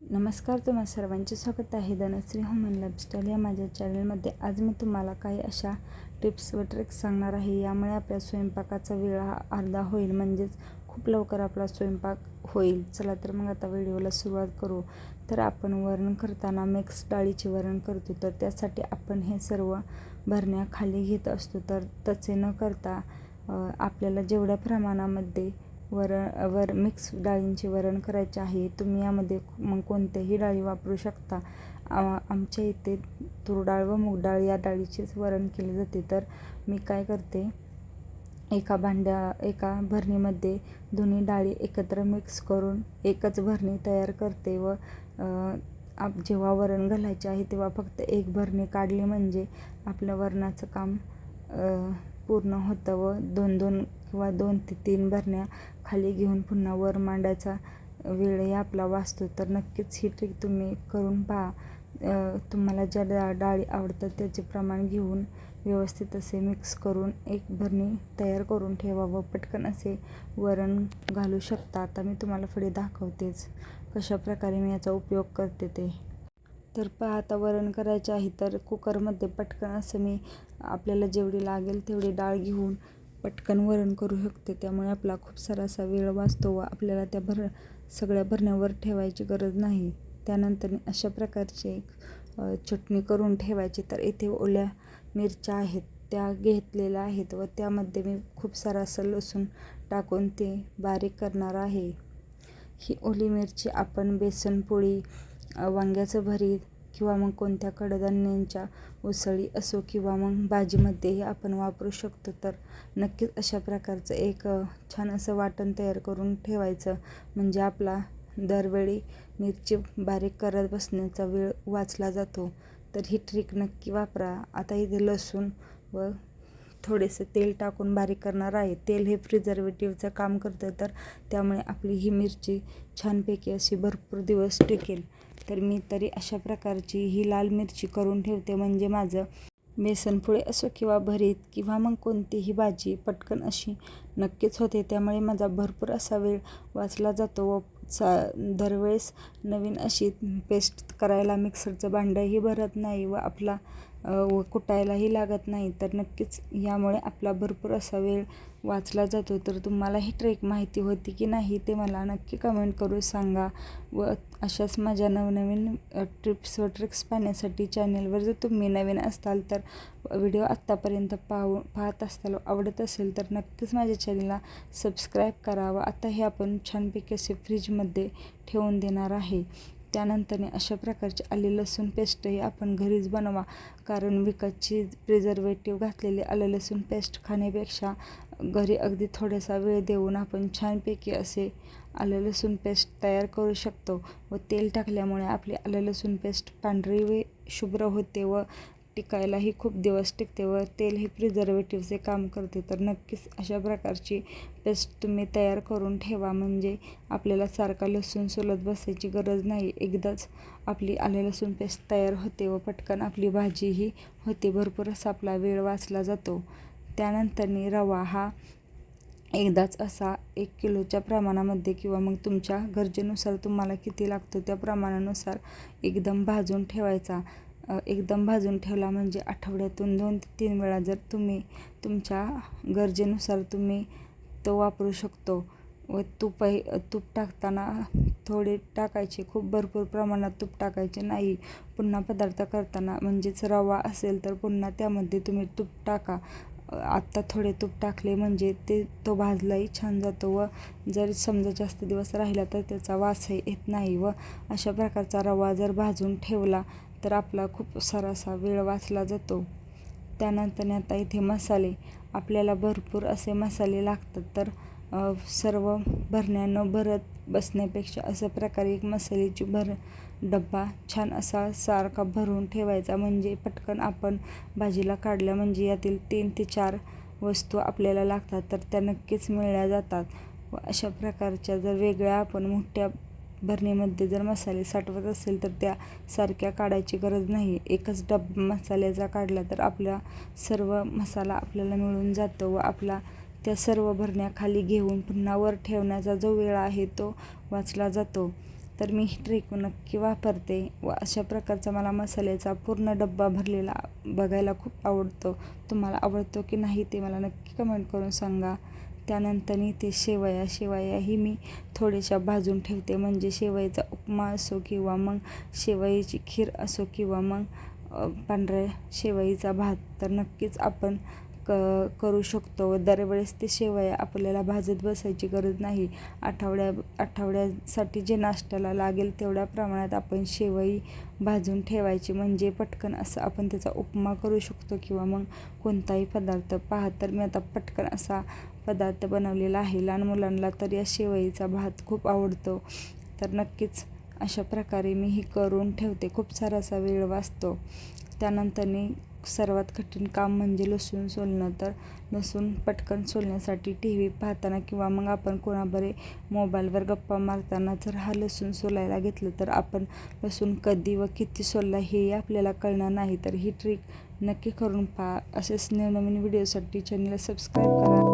नमस्कार तुम्हा सर्वांचे स्वागत आहे धनश्री ह्युमन लाईफस्टाईल या माझ्या चॅनलमध्ये. आज मी तुम्हाला काही अशा टिप्स व ट्रिक्स सांगणार आहे. यामुळे आपल्या स्वयंपाकाचा वेळ हा अर्धा होईल म्हणजेच खूप लवकर आपला स्वयंपाक होईल. चला तर मग आता व्हिडिओला सुरुवात करू. तर आपण वरण करताना मिक्स डाळीचे वरण करतो तर त्यासाठी आपण हे सर्व भरण्या खाली घेत असतो. तर तसे न करता आपल्याला जेवढ्या प्रमाणामध्ये वरण वर मिक्स डाळींचे वरण करायचे आहे. तुम्ही यामध्ये मग कोणत्याही डाळी वापरू शकता. आमच्या इथे तूर डाळ व मूग डाळ या डाळीचेच वरण केले जाते. तर मी काय करते एका भांड्या एका भरणीमध्ये दोन्ही डाळी एकत्र मिक्स करून एकच भरणी तयार करते व आप जेव्हा वरण घालायचे आहे तेव्हा फक्त एक भरणी काढली म्हणजे आपलं वरणाचं काम पूर्ण होतं व दोन दोन किंवा दोन ते तीन भरण्या खाली घेऊन पुन्हा वर मांडायचा वेळही आपला वाचतो. तर नक्कीच ही ट्रिक तुम्ही करून पहा. तुम्हाला ज्या डा डाळी आवडतात त्याचे प्रमाण घेऊन व्यवस्थित असे मिक्स करून एक भरणी तयार करून ठेवा व पटकन असे वरण घालू शकता. आता मी तुम्हाला पुढे दाखवतेच कशा प्रकारे मी याचा उपयोग करते ते. तर पहा आता वरण करायचे आहे तर कुकरमध्ये पटकन असं मी आपल्याला जेवढी लागेल तेवढी डाळ घेऊन पटकन वरण करू शकते. त्यामुळे आपला खूप सारा असा वेळ वाचतो व आपल्याला त्या भर सगळ्या भरण्यावर ठेवायची गरज नाही. त्यानंतर अशा प्रकारची एक चटणी करून ठेवायची. तर इथे ओल्या मिरच्या आहेत. त्या घेतलेल्या आहेत व त्यामध्ये मी खूप सारा असं लसूण टाकून ते बारीक करणार आहे. ही ओली मिरची आपण बेसनपोळी वांग्याचं भरीत किंवा मग कोणत्या कडधान्यांच्या उसळी असो किंवा मग भाजीमध्येही आपण वापरू शकतो तर नक्कीच अशा प्रकारचं एक छान असं वाटण तयार करून ठेवायचं. म्हणजे आपला दरवेळी मिरची बारीक करत बसण्याचा वेळ वाचला जातो. तर ही ट्रिक नक्की वापरा. आता इथे लसूण व थोडेसे तेल टाकून बारीक करणार आहे. तेल हे प्रिझर्वेटिव्हचं काम करतं तर त्यामुळे आपली ही मिरची छानपैकी अशी भरपूर दिवस टिकेल. तर मी तरी अशा प्रकारची ही लाल मिरची करून ठेवते. म्हणजे माझं बेसनपुळे असो किंवा भरीत किंवा मग कोणतीही भाजी पटकन अशी नक्कीच होते. त्यामुळे माझा भरपूर असा वेळ वाचला जातो व सा दरवेळेस नवीन अशी पेस्ट करायला मिक्सरचं भांडंही भरत नाही व आपला व कुटायलाही लागत नाही. तर नक्कीच यामुळे आपला भरपूर असा वेळ वाचला जातो. तर तुम्हाला ही ट्रेक माहिती होती की नाही ते मला नक्की कमेंट करून सांगा व अशाच माझ्या नवनवीन ट्रिप्स व ट्रिक्स पाहण्यासाठी चॅनलवर जर तुम्ही नवीन असताल तर व्हिडिओ आत्तापर्यंत पाहू पाहत असताल आवडत असेल तर नक्कीच माझ्या चॅनलला सबस्क्राईब करावं. आता हे आपण छानपैकी असे फ्रीजमध्ये ठेवून देणार आहे. त्यानंतरने अशा प्रकारची आले लसूण पेस्टही आपण घरीच बनवा. कारण विकतची प्रिझर्वेटिव्ह घातलेली आलं लसूण पेस्ट खाण्यापेक्षा घरी अगदी थोडासा वेळ देऊन आपण छानपैकी असे आलं लसूण पेस्ट तयार करू शकतो व तेल टाकल्यामुळे आपली आलं लसूण पेस्ट पांढरी व शुभ्र होते व टिकायलाही खूप दिवस टिकते व तेल हे प्रिझर्वेटिव्हचे काम करते. तर नक्कीच अशा प्रकारची पेस्ट तुम्ही तयार करून ठेवा. म्हणजे आपल्याला सारखा लसूण सोलत बसायची गरज नाही. एकदाच आपली आले लसूण पेस्ट तयार होते व पटकन आपली भाजीही होते. भरपूर असा आपला वेळ वाचला जातो. त्यानंतरनी रवा हा एकदाच असा एक किलोच्या प्रमाणामध्ये किंवा मग तुमच्या गरजेनुसार तुम्हाला किती लागतो त्या प्रमाणानुसार एकदम भाजून ठेवायचा. एकदम भाजून ठेवला म्हणजे आठवड्यातून दोन ते तीन वेळा जर तुम्ही तुमच्या गरजेनुसार तुम्ही तो वापरू शकतो व तुपही तूप टाकताना थोडे टाकायचे खूप भरपूर प्रमाणात तूप टाकायचे नाही पुन्हा पदार्थ करताना म्हणजेच रवा असेल तर पुन्हा त्यामध्ये तुम्ही तूप टाका. आत्ता थोडे तूप टाकले म्हणजे ते तो भाजलाही छान जातो व जर समजा जास्त दिवस राहिला तर त्याचा वासही येत नाही व अशा प्रकारचा रवा जर भाजून ठेवला तर आपला खूप सारा असा वेळ वाचला जातो. त्यानंतर आता इथे मसाले. आपल्याला भरपूर असे मसाले लागतात. तर सर्व भरण्यानं भरत बसण्यापेक्षा अशा प्रकारे एक मसाल्याची भर डब्बा छान असा सारखा भरून ठेवायचा. म्हणजे पटकन आपण भाजीला काढल्या म्हणजे यातील तीन ते चार वस्तू आपल्याला लागतात. तर त्या नक्कीच मिळल्या जातात. व अशा प्रकारच्या जर वेगळ्या आपण मोठ्या भरणीमध्ये जर मसाले साठवत असेल तर त्या सारख्या काढायची गरज नाही. एकच डब मसाल्याचा काढला तर आपला सर्व मसाला आपल्याला मिळून जातो व आपला त्या सर्व भरण्या खाली घेऊन पुन्हा वर ठेवण्याचा जो वेळ आहे तो वाचला जातो. तर मी ही ट्रिक नक्की वापरते व अशा प्रकारचा मला मसाल्याचा पूर्ण डब्बा भरलेला बघायला खूप आवडतो. तुम्हाला आवडतो की नाही ते मला नक्की कमेंट करून सांगा. त्यानंतर ते शेवया शेवयाही मी थोड्याशा भाजून ठेवते. म्हणजे शेवयाचा उपमा असो किंवा मग शेवयाची खीर असो किंवा मग पांढऱ्या शेवईचा भात तर नक्कीच आपण क करू शकतो. व दरवेळेस ते शेवया आपल्याला भाजत बसायची गरज नाही. आठवड्या आठवड्यासाठी जे नाश्त्याला लागेल तेवढ्या प्रमाणात आपण शेवई भाजून ठेवायची. म्हणजे पटकन असं आपण त्याचा उपमा करू शकतो किंवा मग कोणताही पदार्थ पहा. तर मी आता पटकन असा पदार्थ बनवलेला आहे. लहान मुलांना तर या शेवईचा भात खूप आवडतो. तर नक्कीच अशा प्रकारे मी हे करून ठेवते. खूप सारा असा वेळ वाचतो. त्यानंतरनी सर्वात कठीण काम म्हणजे लसूण सोलणं. तर लसूण पटकन सोलण्यासाठी टी व्ही पाहताना किंवा मग आपण कोणाबरे मोबाईलवर गप्पा मारताना जर हा लसूण सोलायला घेतलं तर आपण लसूण कधी व किती सोलला हेही आपल्याला कळणार नाही. तर ही ट्रिक नक्की करून पहा. असेच नवनवीन व्हिडिओसाठी चॅनलला सबस्क्राईब करा.